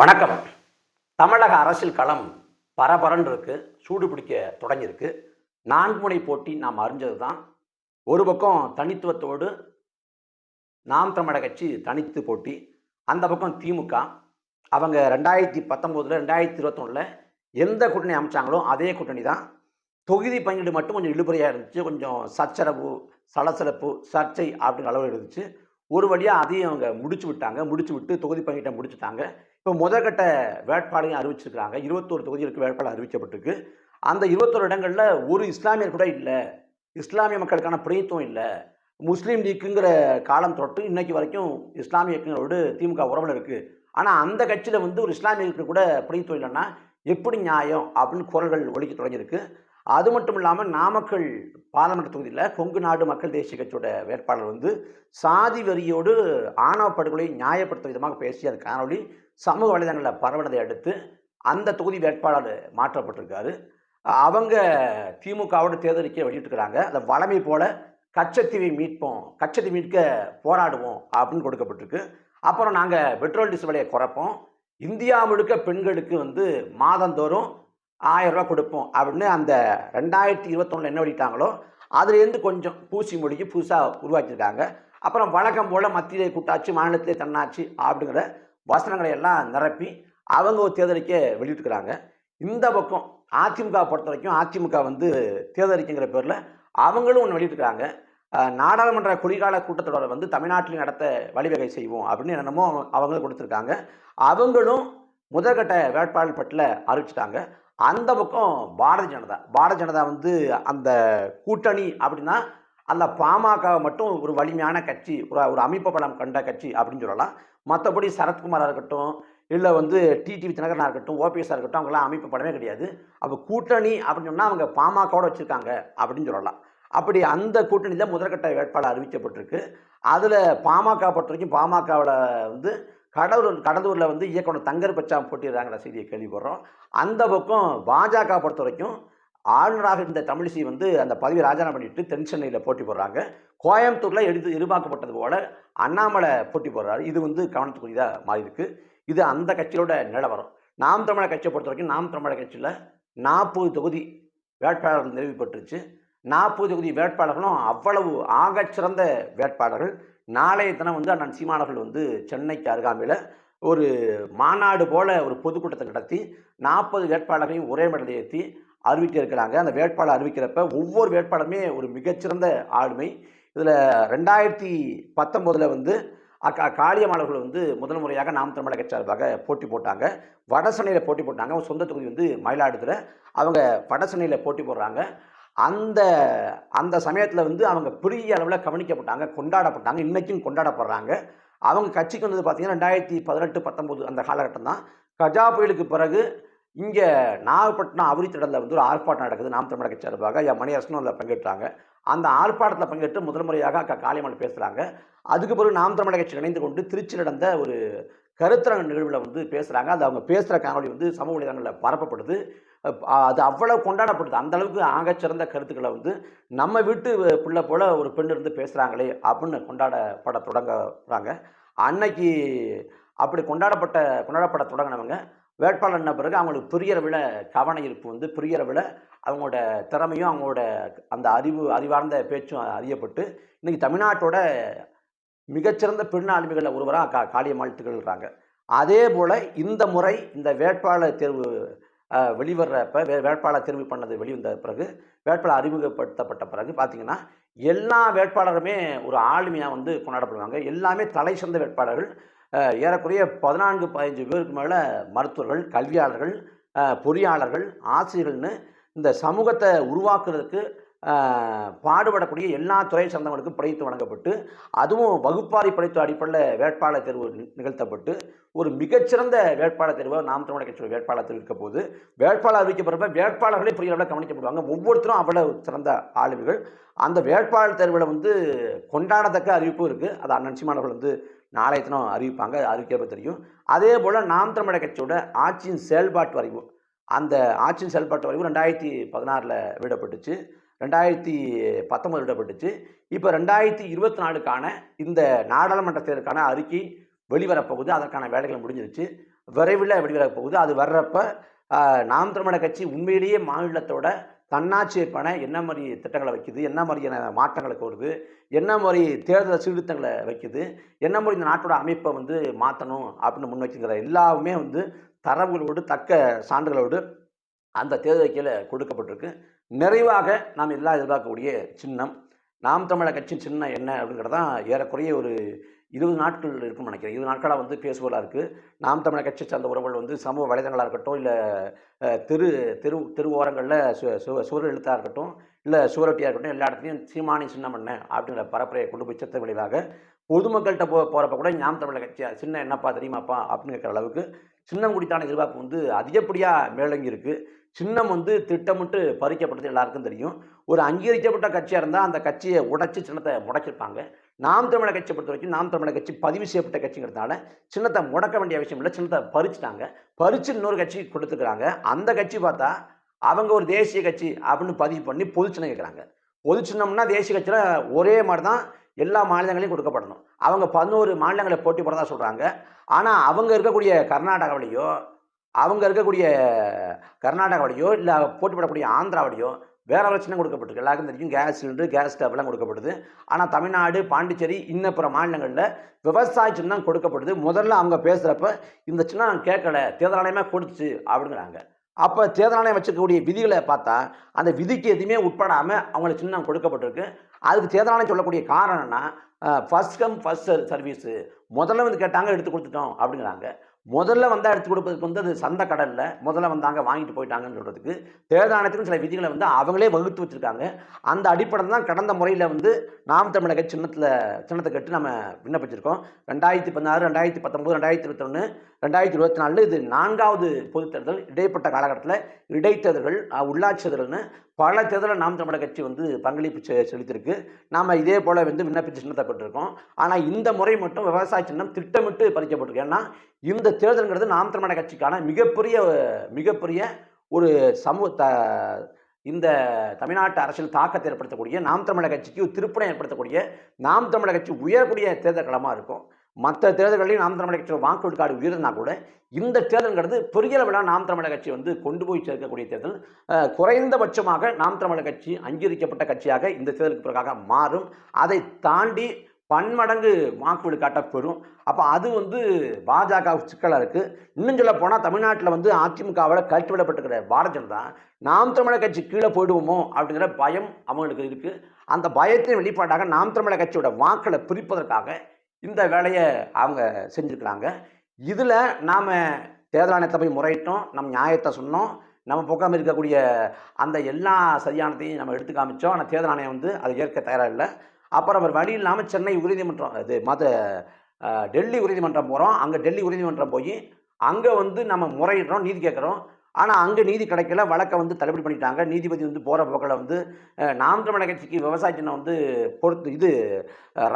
வணக்கம். தமிழக அரசியல் களம் பரபரன்னு இருக்கு சூடு பிடிக்க தொடங்கியிருக்கு. நான்கு முனை போட்டி நாம் அறிஞ்சது தான் ஒரு பக்கம் தனித்துவத்தோடு நாம் தமிழக கட்சி தனித்து போட்டி அந்த பக்கம் திமுக. அவங்க ரெண்டாயிரத்தி பத்தொம்போதில் ரெண்டாயிரத்தி இருபத்தொன்னில் எந்த கூட்டணி அமைச்சாங்களோ அதே கூட்டணி தான் தொகுதி பங்கீடு மட்டும் கொஞ்சம் இழுபறையாக இருந்துச்சு. கொஞ்சம் சச்சரவு சலசலப்பு சர்ச்சை அப்படிங்கிற அளவில் இருந்துச்சு. ஒரு வழியாக அதையும் அவங்க முடிச்சு விட்டாங்க. முடிச்சு விட்டு தொகுதி பங்கீட்டை முடிச்சுட்டாங்க. இப்போ முதற்கட்ட வேட்பாளையும் அறிவிச்சிருக்கிறாங்க. இருபத்தோரு தொகுதிகளுக்கு வேட்பாளர் அறிவிக்கப்பட்டிருக்கு. அந்த இருபத்தோரு இடங்களில் ஒரு இஸ்லாமியர் கூட இல்லை. இஸ்லாமிய மக்களுக்கான பிரதித்துவம் இல்லை. முஸ்லீம் லீக்குங்கிற காலம் தொட்டு இன்னைக்கு வரைக்கும் இஸ்லாமிய இயக்கங்களோடு திமுக உறவில் இருக்குது ஆனால் அந்த கட்சியில் வந்து ஒரு இஸ்லாமியர்களுக்கு கூட பிரதித்துவம் இல்லைன்னா எப்படி நியாயம் அப்படின்னு குரல்கள் ஒழிக்க தொடங்கியிருக்கு. அது மட்டும் இல்லாமல் நாமக்கல் பாராளுமன்ற தொகுதியில் கொங்கு நாடு மக்கள் தேசிய கட்சியோட வேட்பாளர் வந்து சாதி வரியோடு ஆணவ படுகொலை நியாயப்படுத்தும் விதமாக பேசிய அந்த காணொளி சமூக வலைதளங்களில் பரவினதை அடுத்து அந்த தொகுதி வேட்பாளர் மாற்றப்பட்டிருக்காரு. அவங்க திமுகவோட தேர்தலிக்க வெளியிட்டிருக்கிறாங்க அந்த வளமை போல கச்சத்தீவை மீட்போம் கச்சத்தை மீட்க போராடுவோம் அப்படின்னு கொடுக்கப்பட்டிருக்கு. அப்புறம் நாங்கள் பெட்ரோல் டீசல் விலையை குறைப்போம். இந்தியா முழுக்க பெண்களுக்கு வந்து மாதந்தோறும் ஆயிரம் ரூபாய் கொடுப்போம் அப்படின்னு அந்த ரெண்டாயிரத்தி இருபத்தொன்னில் என்ன வெளியிட்டாங்களோ அதுலேருந்து கொஞ்சம் பூசி முடிஞ்சு புதுசாக உருவாக்கியிருக்காங்க. அப்புறம் வழக்கம் போல் மத்தியிலே கூட்டாட்சி மாநிலத்திலே தன்னாட்சி அப்படிங்கிற வசனங்களை எல்லாம் நிரப்பி அவங்க ஒரு தேர்தலிக்க வெளியிட்டுக்கிறாங்க இந்த பக்கம் அதிமுக பொறுத்த வரைக்கும் அதிமுக வந்து தேர்தலிக்குங்கிற பேரில் அவங்களும் ஒன்று வெளியிட்டிருக்காங்க நாடாளுமன்ற குளிர்கால கூட்டத்தொடரை வந்து தமிழ்நாட்டில் நடத்த வழிவகை செய்வோம் அப்படின்னு என்னென்னமோ அவங்க- கொடுத்துருக்காங்க. அவங்களும் முதற்கட்ட வேட்பாளர் பட்டில் அறிவிச்சிட்டாங்க. அந்த பக்கம் பாரதிய ஜனதா. பாரதிய ஜனதா வந்து அந்த கூட்டணி அப்படின்னா அந்த பாமகவை மட்டும் ஒரு வலிமையான கட்சி ஒரு ஒரு அமைப்பு பலம் கண்ட கட்சி அப்படின்னு சொல்லலாம். மற்றபடி சரத்குமாராக இருக்கட்டும் இல்லை வந்து டிடிவி தினகரனாக இருக்கட்டும் ஓபிஎஸ்ஸாக இருக்கட்டும் அவங்களாம் அமைப்பு படமே கிடையாது. அப்போ கூட்டணி அப்படின்னு சொன்னால் அவங்க பாமகவோட வச்சுருக்காங்க அப்படின்னு சொல்லலாம். அப்படி அந்த கூட்டணியில் முதற்கட்ட வேட்பாளர் அறிவிக்கப்பட்டிருக்கு. அதில் பாமக பொறுத்த வரைக்கும் பாமகவோட வந்து கடலூர் கடலூரில் வந்து இயக்குனர் தங்கர் பச்சாம் போட்டிடுறாங்கிற செய்தியை கேள்விப்படுறோம். அந்த பக்கம் பாஜக பொறுத்த வரைக்கும் ஆளுநராக இருந்த தமிழிசை வந்து அந்த பதவி ராஜினாமா பண்ணிட்டு தென் சென்னையில் போட்டி போடுறாங்க. கோயம்புத்தூரில் எடுத்து எதிர்பார்க்கப்பட்டது போல அண்ணாமலை போட்டி போடுறாரு. இது வந்து கவனத்துக்குரியதாக மாறி இருக்கு இது அந்த கட்சியோட நிலவரம். நாம் தமிழர் கட்சியை பொறுத்த வரைக்கும் நாம் தமிழர் கட்சியில் நாற்பது தொகுதி வேட்பாளர்கள் நிறுவிப்பட்டுருச்சு. நாற்பது தொகுதி வேட்பாளர்களும் அவ்வளவு ஆகச்சிறந்த வேட்பாளர்கள். நாளைய தினம் வந்து அண்ணன் சீமானவர்கள் வந்து சென்னைக்கு அருகாமையில் ஒரு மாநாடு போல ஒரு பொதுக்கூட்டத்தை நடத்தி நாற்பது வேட்பாளர்களையும் ஒரே மேடையில் ஏற்றி அறிவிக்க இருக்கிறாங்க. அந்த வேட்பாளர் அறிவிக்கிறப்ப ஒவ்வொரு வேட்பாளருமே ஒரு மிகச்சிறந்த ஆளுமை. இதில் ரெண்டாயிரத்தி பத்தொம்போதில் வந்து அக்கா காளியம்மாளர்கள் வந்து முதல் முறையாக நாம் தமிழக கட்சி சார்பாக போட்டி போட்டாங்க. வடசென்னையில் போட்டி போட்டாங்க. அவங்க சொந்த தொகுதி வந்து மயிலாடுதுறை. அவங்க வடசென்னையில் போட்டி போடுறாங்க. அந்த அந்த சமயத்தில் வந்து அவங்க பெரிய அளவில் கவனிக்கப்பட்டாங்க கொண்டாடப்பட்டாங்க இன்றைக்கும் கொண்டாடப்படுறாங்க. அவங்க கட்சிக்கு வந்தது பார்த்திங்கன்னா ரெண்டாயிரத்தி பதினெட்டு பத்தொம்போது அந்த காலகட்டம் தான். கஜா புயலுக்கு பிறகு இங்கே நாகப்பட்டினம் அவரித்திடலில் வந்து ஒரு ஆர்ப்பாட்டம் நடக்குது நாம் தமிழக சார்பாக. என் மணியரசனும் அதில் பங்கேற்றாங்க. அந்த ஆர்ப்பாட்டத்தில் பங்கேற்று முதல் முறையாக அக்கா காளியம்மாள் பேசுகிறாங்க அதுக்கு பிறகு நாம் தமிழக கட்சி இணைந்து கொண்டு திருச்சி நடந்த ஒரு கருத்தரங்க நிகழ்வில் வந்து பேசுகிறாங்க அது அவங்க பேசுகிற காணொலி வந்து சமூக வலைதளங்களில் பரப்பப்படுது. அது அவ்வளவு கொண்டாடப்படுது. அந்த அளவுக்கு ஆகச்சிறந்த கருத்துக்களை வந்து நம்ம வீட்டு பிள்ளை போல ஒரு பெண் இருந்து பேசுகிறாங்களே அப்படின்னு கொண்டாடப்பட தொடங்குறாங்க. அன்னைக்கு அப்படி கொண்டாடப்பட்ட கொண்டாடப்பட தொடங்கினவங்க வேட்பாளர் பிறகு அவங்களுக்கு புரியறவில் கவன இருப்பு வந்து புரியறவில் அவங்களோட திறமையும் அவங்களோட அந்த அறிவு அறிவார்ந்த பேச்சும் அறியப்பட்டு இன்னைக்கு தமிழ்நாட்டோட மிகச்சிறந்த பெண் ஆளுமைகளில் ஒருவராக கா காளியம்மாள் திகழ்கிறாங்க அதே போல் இந்த முறை இந்த வேட்பாளர் தேர்வு வெளிவர்றப்ப வே வேட்பாளர் தேர்வு பண்ணது வெளிவந்த பிறகு வேட்பாளர் அறிமுகப்படுத்தப்பட்ட பிறகு பார்த்திங்கன்னா எல்லா வேட்பாளருமே ஒரு ஆளுமையாக வந்து கொண்டாடப்படுவாங்க. எல்லாமே தலை சிறந்த வேட்பாளர்கள். ஏறக்குறைய பதினான்கு பதினஞ்சு பேருக்கு மேலே மருத்துவர்கள் கல்வியாளர்கள் பொறியாளர்கள் ஆசிரியர்கள்னு இந்த சமூகத்தை உருவாக்குறதுக்கு பாடுபடக்கூடிய எல்லா துறை சார்ந்தவங்களுக்கும் படைத்து வழங்கப்பட்டு அதுவும் வகுப்பாரி படைத்த அடிப்படையில் வேட்பாளர் தேர்வு நிகழ்த்தப்பட்டு ஒரு மிகச்சிறந்த வேட்பாளர் தேர்வை நாம் தமிழக கட்சியோட வேட்பாளர் தேர்வு இருக்க போது வேட்பாளர் அறிவிக்கப்படுறப்ப வேட்பாளர்களே பெரிய அளவில் கவனிக்கப்படுவாங்க ஒவ்வொருத்தரும் அவ்வளவு சிறந்த ஆளுமைகள். அந்த வேட்பாளர் தேர்வில் வந்து கொண்டாடத்தக்க அறிவிப்பும் இருக்குது அது அண்ணன் சீமானவர்கள் வந்து நாளைய தினம் அறிவிப்பாங்க. அறிவிக்கிறப்ப தெரியும். அதே போல் நாம் தமிழக கட்சியோட ஆட்சியின் செயல்பாட்டு வரைவு அந்த ஆட்சியின் செயல்பாட்டு வரைவு ரெண்டாயிரத்தி பதினாறில் விடப்பட்டுச்சு. ரெண்டாயிரத்தி பத்தொம்பது விடப்பட்டுச்சு. இப்போ ரெண்டாயிரத்தி இருபத்தி நாலுக்கான இந்த நாடாளுமன்ற தேர்தலுக்கான அறிக்கை வெளிவரப்போகுது. அதற்கான வேலைகள் முடிஞ்சிருச்சு. விரைவில் வெளிவரப்போகுது. அது வர்றப்ப நாம் திருமண கட்சி உண்மையிலேயே மாநிலத்தோட தன்னாட்சி பண என்ன மாதிரி திட்டங்களை வைக்குது? என்ன மாதிரியான மாற்றங்களை கோருது? என்ன மாதிரி தேர்தல் சீர்திருத்தங்களை வைக்குது? என்ன மாதிரி இந்த நாட்டோட அமைப்பை வந்து மாற்றணும் அப்படின்னு முன்வைக்கிற எல்லாமே வந்து தரவுகளோடு தக்க சான்றுகளோடு அந்த தேர்தல் கீழே கொடுக்கப்பட்டிருக்கு. நிறைவாக நாம் எல்லாம் எதிர்பார்க்கக்கூடிய சின்னம். நாம் தமிழர் கட்சியின் சின்னம் என்ன அப்படிங்கிறது தான் ஏறக்குறைய ஒரு இருபது நாட்கள் இருக்கும்னு நினைக்கிறேன். இருபது நாட்களாக வந்து பேசுவதாக இருக்குது நாம் தமிழக கட்சி சார்ந்த உறவுகள் வந்து சமூக வலைதளங்களாக இருக்கட்டும் இல்லை தெரு தெரு தெரு ஓரங்களில் சு சு- சுவர் எழுத்தாக இருக்கட்டும் இல்லை சுவரொட்டியாக இருக்கட்டும் எல்லா இடத்துலையும் சீமானி சின்னம் என்ன அப்படிங்கிற பரப்புரையை கொண்டு போய் செத்த விளைவாக பொதுமக்கள்கிட்ட போ போகிறப்ப கூட நாம் தமிழக கட்சியா சின்ன என்னப்பா தெரியுமாப்பா அப்படின்னு கேட்குற அளவுக்கு சின்னம் குறித்தான எதிர்பார்ப்பு வந்து அதிகப்படியாக மேலங்கி இருக்குது சின்னம் வந்து திட்டமிட்டு பறிக்கப்பட்டது எல்லாருக்கும் தெரியும். ஒரு அங்கீகரிக்கப்பட்ட கட்சியாக இருந்தால் அந்த கட்சியை உடைச்சி சின்னத்தை முடக்கிருப்பாங்க நாம் தமிழக கட்சியை பொறுத்த வரைக்கும் நாம் தமிழக கட்சி பதிவு செய்யப்பட்ட கட்சிங்கிறதுனால சின்னத்தை முடக்க வேண்டிய அவசியம் இல்லை. சின்னத்தை பறிச்சுட்டாங்க. பறிச்சு இன்னொரு கட்சி கொடுத்துக்கிறாங்க அந்த கட்சி பார்த்தா அவங்க ஒரு தேசிய கட்சி அப்படின்னு பதிவு பண்ணி பொது சின்னம் கேட்குறாங்க பொது சின்னம்னா தேசிய கட்சியில் ஒரே மாதிரி தான் எல்லா மாநிலங்களையும் கொடுக்கப்படணும். அவங்க பதினோரு மாநிலங்களை போட்டி போட தான் சொல்கிறாங்க ஆனால் அவங்க இருக்கக்கூடிய கர்நாடகாவிலேயோ அவங்க இருக்கக்கூடிய கர்நாடகாவிலேயோ இல்லை போட்டி ஆந்திராவோடையோ வேற ஒரு சின்னம் கொடுக்கப்பட்டிருக்கு. எல்லாருக்கும் தெரியும் கேஸ் சிலிண்டர் கேஸ் ஸ்டவ்லாம் கொடுக்கப்படுது. ஆனால் தமிழ்நாடு பாண்டிச்சேரி இன்ன பிற மாநிலங்களில் விவசாய சின்னம் கொடுக்கப்படுது. முதல்ல அவங்க பேசுகிறப்ப இந்த சின்னம் நான் கேட்கல தேர்தல் ஆணையமே கொடுத்துச்சு அப்படிங்கிறாங்க. அப்போ தேர்தல் ஆணையம் வச்சுக்கக்கூடிய விதிகளை பார்த்தா அந்த விதிக்கு எதுவுமே உட்படாமல் அவங்களுக்கு சின்னம் கொடுக்கப்பட்டிருக்கு. அதுக்கு தேர்தல் ஆணையம் சொல்லக்கூடிய காரணம்னா ஃபர்ஸ்ட் கம் ஃபஸ்ட் சர்வீஸு முதல்ல வந்து கேட்டாங்க எடுத்து கொடுத்துட்டோம் அப்படிங்கிறாங்க. முதல்ல வந்தால் எடுத்து கொடுப்பதுக்கு வந்து அது சந்தை கடலில் முதல்ல வந்தாங்க வாங்கிட்டு போயிட்டாங்கன்னு சொல்கிறதுக்கு தேர்தல் சில விதிகளை வந்து அவங்களே வகுத்து வச்சுருக்காங்க. அந்த அடிப்படையில் தான் கடந்த முறையில் வந்து நாம் தமிழக சின்னத்தில் சின்னத்தை கட்டு நம்ம விண்ணப்பிச்சிருக்கோம். ரெண்டாயிரத்தி பதினாறு ரெண்டாயிரத்தி பத்தொம்போது ரெண்டாயிரத்தி இருபத்தொன்று ரெண்டாயிரத்தி இருபத்தி நாலில் இது நான்காவது பொதுத் தேர்தல் இடைப்பட்ட காலகட்டத்தில் இடைத்தேர்தல்கள் உள்ளாட்சி தேர்தல்னு பல தேர்தலில் நாம் தமிழக கட்சி வந்து பங்களிப்பு செ- செலுத்தியிருக்கு. நாம் இதே போல் வந்து விண்ணப்பித்து சின்னத்தை பெற்றிருக்கோம் ஆனால் இந்த முறை மட்டும் விவசாய சின்னம் திட்டமிட்டு பறிக்கப்பட்டிருக்கு. ஏன்னா இந்த தேர்தலுங்கிறது நாம் தமிழக கட்சிக்கான மிகப்பெரிய மிகப்பெரிய ஒரு சமூக த இந்த தமிழ்நாட்டு அரசியல் தாக்கத்தை ஏற்படுத்தக்கூடிய நாம் தமிழக கட்சிக்கு ஒரு ஏற்படுத்தக்கூடிய நாம் தமிழக கட்சி உயரக்கூடிய தேர்தல் களமாக இருக்கும். மற்ற தேர்தல்களையும் நாம் தமிழக கட்சியோட வாக்கு கார்டு உயர்ந்தா கூட இந்த தேர்தல்ங்கிறது பெரிய அளவில் நாம் தமிழக கட்சி வந்து கொண்டு போய் சேர்க்கக்கூடிய தேர்தல். குறைந்தபட்சமாக நாம் தமிழக கட்சி அங்கீகரிக்கப்பட்ட கட்சியாக இந்த தேர்தலுக்கு பிறகாக மாறும். அதை தாண்டி பன்மடங்கு வாக்கு விழுக்காட்ட பெறும். அப்போ அது வந்து பாஜக சிக்கலாக இருக்குது இன்னும் சொல்ல போனால் தமிழ்நாட்டில் வந்து அதிமுகவில் கழட்டி விடப்பட்டிருக்கிற பாரதிய ஜனதா நாம் தமிழர் கட்சி கீழே போயிடுவோமோ அப்படிங்கிற பயம் அவங்களுக்கு இருக்குது அந்த பயத்தின் வெளிப்பாடாக நாம் தமிழர் கட்சியோட வாக்களை பிரிப்பதற்காக இந்த வேலையை அவங்க செஞ்சுருக்கிறாங்க. இதில் நாம் தேர்தல் ஆணையத்தை போய் முறையிட்டோம் நம்ம நியாயத்தை சொன்னோம் நம்ம பக்கம் இருக்கக்கூடிய அந்த எல்லா சரியானத்தையும் நம்ம எடுத்து காமிச்சோம். ஆனால் தேர்தல் ஆணையம் வந்து அதை ஏற்க தயாராக இல்லை. அப்புறம் அவர் வழி இல்லாமல் சென்னை உறுதிமன்றம் இது மத டெல்லி உறுதிமன்றம் போகிறோம் அங்கே டெல்லி உறுதிமன்றம் போய் அங்கே வந்து நம்ம முறையிடுறோம் நீதி கேட்குறோம். ஆனால் அங்கே நீதி கிடைக்கல வழக்கை வந்து தள்ளுபடி பண்ணிட்டாங்க. நீதிபதி வந்து போகிற போக்கில் வந்து நாம் தமிழக கட்சிக்கு விவசாய சின்னம் வந்து பொறுத்து இது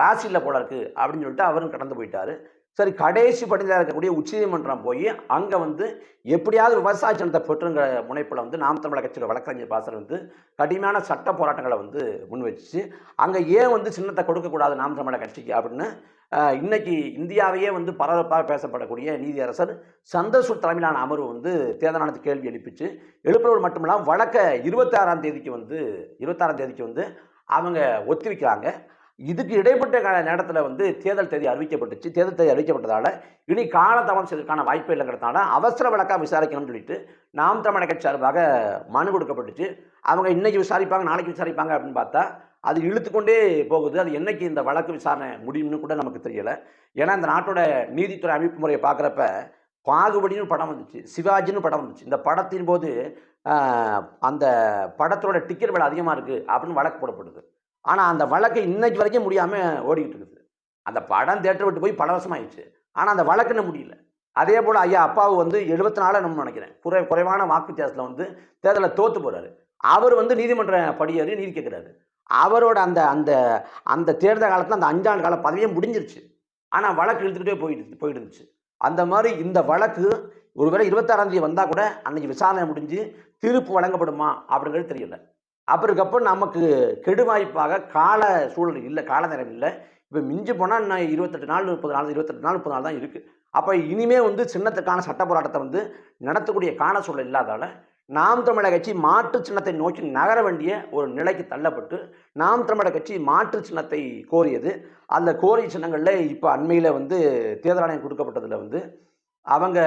ராசியில் போல இருக்குது அப்படின்னு சொல்லிட்டு அவரும் கடந்து போயிட்டார். சரி கடைசி படிநிலையில் இருக்கக்கூடிய உச்சநீதிமன்றம் போய் அங்கே வந்து எப்படியாவது விவசாய சின்னத்தை பெற்றுங்கிற முனைப்பில் வந்து நாம் தமிழக கட்சியில் வழக்கறிஞர் பாசர் வந்து கடுமையான சட்ட போராட்டங்களை வந்து முன் வச்சு அங்கே ஏன் வந்து சின்னத்தை கொடுக்கக்கூடாது நாம் தமிழக கட்சிக்கு அப்படின்னு இன்னைக்கு இந்தியாவையே வந்து பரபரப்பாக பேசப்படக்கூடிய நீதியரசர் சந்தசூர் தலைமையிலான அமர்வு வந்து தேர்தல் கேள்வி எழுப்பிச்சு. எழுப்புறவர் மட்டுமில்லாமல் வழக்க இருபத்தாறாம் தேதிக்கு வந்து இருபத்தாறாம் தேதிக்கு வந்து அவங்க ஒத்தி வைக்கிறாங்க இதுக்கு இடைப்பட்ட நேரத்தில் வந்து தேர்தல் தேதி அறிவிக்கப்பட்டுச்சு. தேர்தல் தேதி அறிவிக்கப்பட்டதால் இனி காலதாமம் செய்வதற்கான வாய்ப்பு இல்லைங்கிறதுனால அவசர வழக்காக விசாரிக்கணும்னு சொல்லிட்டு நாம் தமிழக சார்பாக மனு கொடுக்கப்பட்டுச்சு. அவங்க இன்னைக்கு விசாரிப்பாங்க நாளைக்கு விசாரிப்பாங்க அப்படின்னு பார்த்தா அது இழுத்துக்கொண்டே போகுது. அது என்னைக்கு இந்த வழக்கு விசாரணை முடியும்னு கூட நமக்கு தெரியலை. ஏன்னா இந்த நாட்டோட நீதித்துறை அமைப்பு முறையை பார்க்குறப்ப பாகுபடின்னு படம் வந்துச்சு. சிவாஜின்னு படம் வந்துச்சு. இந்த படத்தின் போது அந்த படத்தோட டிக்கெட் விலை அதிகமாக இருக்குது அப்படின்னு வழக்கு போடப்படுது. ஆனால் அந்த வழக்கு இன்னைக்கு வரைக்கும் முடியாமல் ஓடிக்கிட்டு இருக்குது. அந்த படம் தேட்டர் விட்டு போய் பல வருஷம் ஆயிடுச்சு. ஆனால் அந்த வழக்குன்னு முடியல. அதே போல் ஐயா அப்பாவு வந்து எழுபத்தி நாலு நம்ம நினைக்கிறேன். குறை குறைவான வாக்கு வித்தியாசத்தில் வந்து தேர்தலில் தோற்று போகிறாரு அவர் வந்து நீதிமன்ற படியேறி நீதி கேட்குறாரு அவரோட அந்த அந்த அந்த தேர்தல் காலத்தில் அந்த அஞ்சாண்டு கால பதவியே முடிஞ்சிருச்சு. ஆனால் வழக்கு இழுத்துக்கிட்டே போயிட்டு போயிட்டு இருந்துச்சு அந்த மாதிரி இந்த வழக்கு ஒருவேளை இருபத்தாறாம் தேதி வந்தால் கூட அன்னைக்கு விசாரணை முடிஞ்சு தீர்ப்பு வழங்கப்படுமா அப்படிங்கிறது தெரியல. அப்புறக்கப்போ நமக்கு கெடுவாய்ப்பாக கால சூழல் இல்லை கால நேரம் இல்லை. இப்போ மிஞ்சி போனால் இன்னும் இருபத்தெட்டு நாள் முப்பது நாள் இருபத்தெட்டு நாள் முப்பது நாள் தான் இருக்குது அப்போ இனிமே வந்து சின்னத்துக்கான சட்ட போராட்டத்தை வந்து நடத்தக்கூடிய காண சூழல் இல்லாதால நாம் தமிழர் கட்சி மாற்று சின்னத்தை நோக்கி நகர வேண்டிய ஒரு நிலைக்கு தள்ளப்பட்டு நாம் தமிழர் கட்சி மாற்று சின்னத்தை கோரியது. அந்த கோரிய சின்னங்களில் இப்போ அண்மையில் வந்து தேர்தல் ஆணையம் கொடுக்கப்பட்டதில் வந்து அவங்க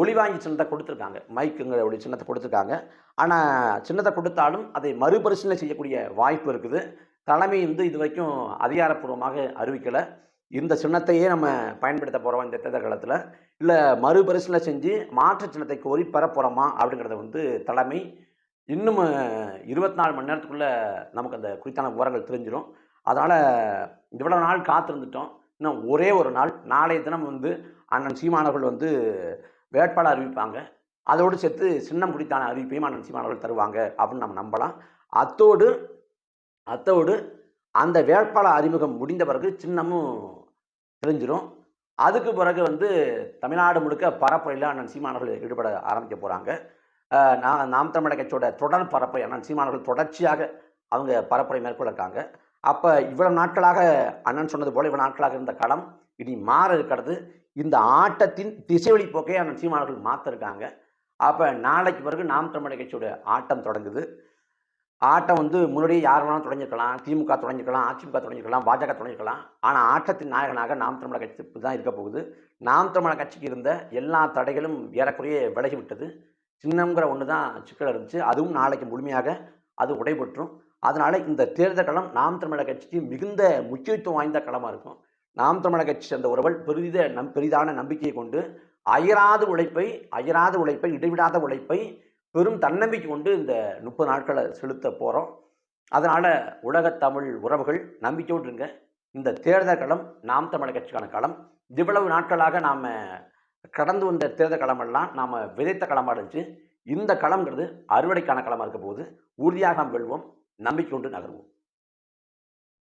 ஒளிவாங்கி சின்னத்தை கொடுத்துருக்காங்க. மைக்குங்கிற ஒளி சின்னத்தை கொடுத்துருக்காங்க. ஆனால் சின்னத்தை கொடுத்தாலும் அதை மறுபரிசீலனை செய்யக்கூடிய வாய்ப்பு இருக்குது. தலைமை வந்து இது வரைக்கும் அதிகாரப்பூர்வமாக அறிவிக்கலை. இந்த சின்னத்தையே நம்ம பயன்படுத்த போகிறோம் இந்த தேர்தல் காலத்தில்? இல்லை மறுபரிசீலனை செஞ்சு மாற்று சின்னத்தை கோரி பெற போகிறோமா அப்படிங்கிறத வந்து தலைமை இன்னும் இருபத்தி நாலு மணி நேரத்துக்குள்ளே நமக்கு அந்த குறித்தான விவரங்கள் தெரிஞ்சிடும் அதனால் இவ்வளோ நாள் காத்திருந்துட்டோம். இன்னும் ஒரே ஒரு நாள் நாளைய தினம் வந்து அண்ணன் சீமானவர்கள் வந்து வேட்பாளர் அறிவிப்பாங்க. அதோடு சேர்த்து சின்னம் குறித்தான அறிவிப்பையும் அண்ணன் சீமானவர்கள் தருவாங்க அப்படின்னு நம்ம நம்பலாம். அத்தோடு அத்தோடு அந்த வேட்பாளர் அறிமுகம் முடிந்த பிறகு சின்னமும் தெரிஞ்சிடும் அதுக்கு பிறகு வந்து தமிழ்நாடு முழுக்க பரப்புரையில் அண்ணன் சீமானவர்கள் ஈடுபட ஆரம்பிக்க போகிறாங்க நான் நாம் தமிழக கட்சியோட தொடர் பரப்புரை அண்ணன் சீமானவர்கள் தொடர்ச்சியாக அவங்க பரப்புரை மேற்கொள்ள இருக்காங்க. அப்போ இவ்வளவு நாட்களாக அண்ணன் சொன்னது போல இவ்வளவு நாட்களாக இருந்த களம் இனி மாற இருக்கிறது. இந்த ஆட்டத்தின் திசைவழி போக்கே அண்ணன் சீமானவர்கள் மாற்றிருக்காங்க அப்போ நாளைக்கு பிறகு நாம் தமிழக கட்சியோட ஆட்டம் தொடங்குது. ஆட்டம் வந்து முன்னாடியே யார் வேணாலும் தொடங்கிருக்கலாம் திமுக தொடங்கிக்கலாம் அதிமுக தொடங்கிக்கலாம் பாஜக தொடங்கிக்கலாம் ஆனால் ஆட்டத்தின் நாயகனாக நாம் தமிழக கட்சி தான் இருக்க போகுது. நாம் தமிழக கட்சிக்கு இருந்த எல்லா தடைகளும் ஏறக்குறைய விலகி விட்டது சின்னங்கிற ஒன்று தான் சிக்கல் இருந்துச்சு. அதுவும் நாளைக்கு முழுமையாக அது உடைபெற்றும். அதனால் இந்த தேர்தல் களம் நாம் தமிழக கட்சிக்கு மிகுந்த முக்கியத்துவம் வாய்ந்த களமாக இருக்கும். நாம் தமிழக கட்சி சேர்ந்த உறவல் பெரித நம் பெரிதான நம்பிக்கையை கொண்டு அயராத உழைப்பை அயராத உழைப்பை இடைவிடாத உழைப்பை பெரும் தன்னம்பிக்கை கொண்டு இந்த முப்பது நாட்களை செலுத்த போகிறோம் அதனால் உலகத் தமிழ் உறவுகள் நம்பிக்கையோடு இருங்க. இந்த தேர்தல் களம் நாம் தமிழர் கட்சிக்கான களம். இவ்வளவு நாட்களாக நாம் கடந்து வந்த தேர்தல் களமெல்லாம் நாம் விதைத்த களமாக இருந்துச்சு. இந்த களம்ங்கிறது அறுவடைக்கான களமாக இருக்க போகுது. உறுதியாக நாம் வெல்வோம். நம்பிக்கை கொண்டு நகர்வோம்.